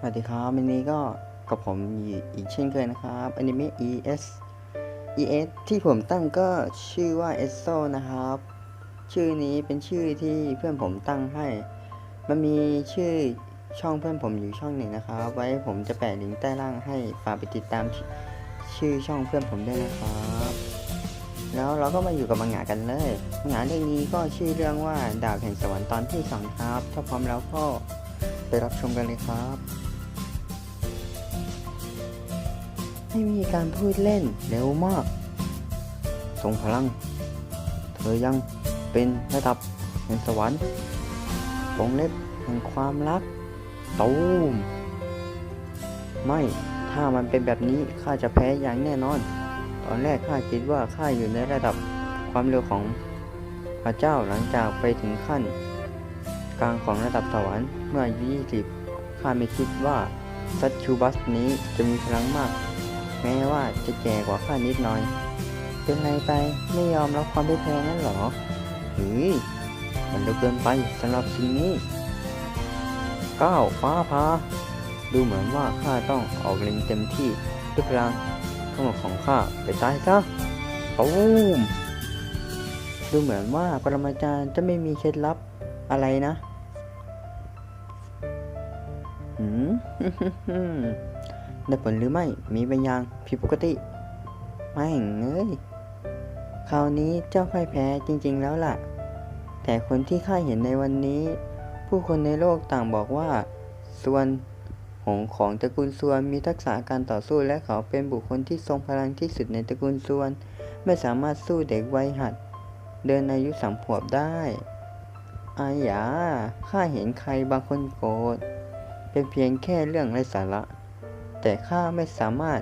สวัสดีครับวันนี้ก็กับผมอีกเช่นเคยนะครับอนิเมะ ES ES ที่ผมตั้งก็ชื่อว่า e s o นะครับ ชื่อนี้เป็นชื่อที่เพื่อนผมตั้งให้ มันมีชื่อช่องเพื่อนผมอยู่ช่องหนึ่งนะครับ ไว้ผมจะแปะลิงก์ใต้ล่างให้ฝากไปติดตามชชื่อช่องเพื่อนผมด้วยนะครับ แล้วเราก็มาอยู่กับมังงะกันเลยมังงะเรื่องนี้ก็ชื่อเรื่องว่าดาบแห่งสวรรค์ตอนที่สองครับ ถ้าพร้อมแล้วก็ไปรับชมกันเลยครับ ไม่มีการพูดเล่นเร็วมากทรงพลัง เธอยังเป็นระดับแห่งสวรรค์วงเล็บแห่งความรักตูมไม่ถ้ามันเป็นแบบนี้ข้าจะแพ้อย่างแน่นอน ตอนแรกข้าคิดว่าข้าอยู่ในระดับความเร็วของพระเจ้าหลังจากไปถึงขั้น กลางของระดับสวรรค์เมื่ออายุ20ข้าไม่คิดว่าซัตชูบัสนี้จะมีพลังมาก แม้ว่าจะแก่กว่าข้านิดหน่อย เป็นไรไปไม่ยอมรับความไม่แพ้นั่นหรอเฮ้ยมันเร็วเกินไปสำหรับสิ่งนี้ก้าวฟ้าพาดูเหมือนว่าข้าต้องออกเล็งเต็มที่ด้วยพลังทั้งหมดของข้าไปตายซะตูมดูเหมือนว่าปรมาจารย์จะไม่มีเคล็ดลับอะไรนะ หืม ได้ผลหรือไม่ มีบางอย่างผิดปกติ ไม่เงยคราวนี้เจ้าพ่ายแพ้จริงๆแล้วล่ะ แต่คนที่ข้าเห็นในวันนี้ ผู้คนในโลกต่างบอกว่า ส่วนหงของตระกูลส่วนมีทักษะการต่อสู้และเขาเป็นบุคคลที่ทรงพลังที่สุดในตระกูลส่วน ไม่สามารถสู้เด็กวัยหัด เดินอายุสามขวบได้อายาข้าเห็นใครบางคนโกรธเป็นเพียงแค่เรื่องไร้สาระ แต่ข้าไม่สามารถ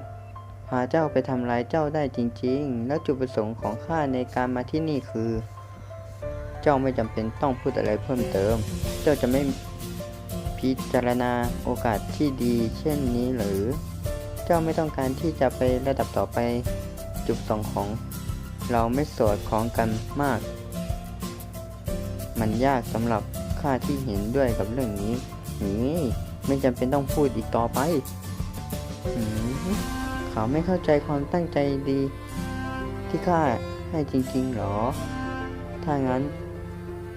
พาเจ้าไปทำร้ายเจ้าได้จริง ๆ และจุดประสงค์ของข้าในการมาที่นี่คือ เจ้าไม่จำเป็นต้องพูดอะไรเพิ่มเติม เจ้าจะไม่พิจารณาโอกาสที่ดี เช่นนี้หรือ เจ้าไม่ต้องการที่จะไประดับต่อไป จุดประสงค์ของ เราไม่สอดคล้องกันมาก มันยากสำหรับข้าที่เห็นด้วยกับเรื่องนี้นี่ไม่จำเป็นต้องพูดอีกต่อไป เขาไม่เข้าใจความตั้งใจดีที่ข้าให้จริงๆหรอ ถ้างั้น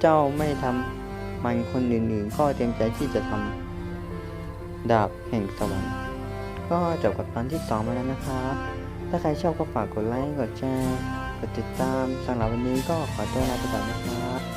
เจ้าไม่ทำมันคนอื่นๆ ก็เตรียมใจที่จะทำดาบแห่งสวรรค์ ก็จบกับตอนที่สองมาแล้วนะครับ ถ้าใครชอบก็ฝากกดไลค์ กดแชร์ กดติดตามสำหรับวันนี้ก็ขอตัวลาไปก่อนนะครับ